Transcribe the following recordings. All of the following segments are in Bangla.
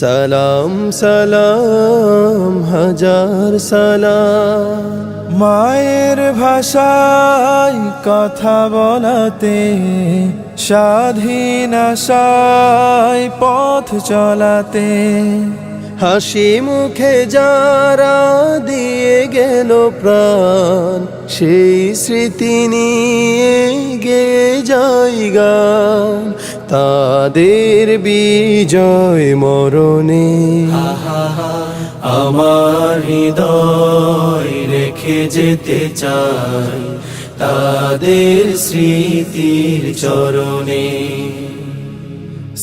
সালাম সালাম হাজার সালাম। মায়ের ভাষায় কথা বলাতে স্বাধীন আশায় পথ চলাতে হাসি মুখে যারা দিয়ে গেল প্রাণ সেই স্মৃতি নিয়ে গে যাই গান। তাদের বিজয় মরণে আমার হৃদয় রেখে যেতে চাই তাদের স্মৃতির চরণে।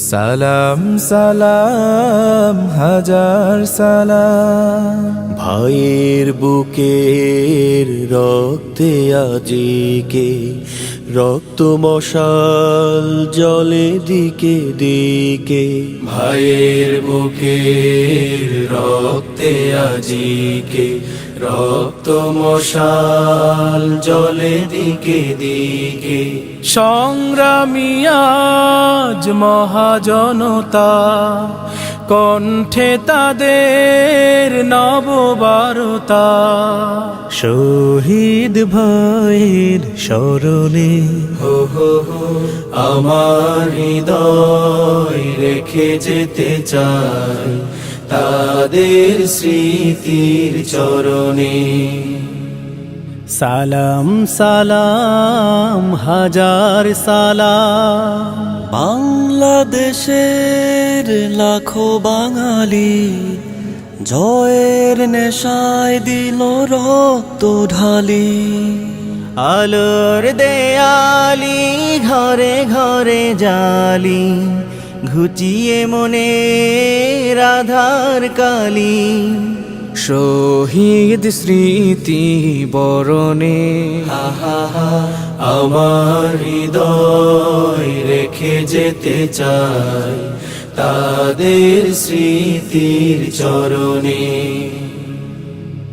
সালাম সালাম, হাজার সালাম। ভাইয়ের বুকের রক্তে আজিকে রক্ত মশাল জলে দিকে দিকে। ভাইয়ের বুকের রক্তে আজিকে রক্ত মশাল জলে দিকে দিকে। সংগ্রামী আজ মহাজনতা। কণ্ঠে তাদের নববারতা। শহীদ ভাইয়ের স্মরণে হো হো আমার হৃদয় রেখে যেতে চাই তাদের স্মৃতির চরণে। সালাম সালাম হাজার সালাম। বাংলাদেশের লাখো বাঙালি জয়ের নেশায় দিল রক্ত ঢালি। আলোর দেয়ালি ঘরে ঘরে জালি ঘুচিয়ে মনে রাধার কালী। শহীদ স্মৃতি বরণে। আমার হৃদয় রেখে যেতে চাই তাদের স্মৃতির চরণে।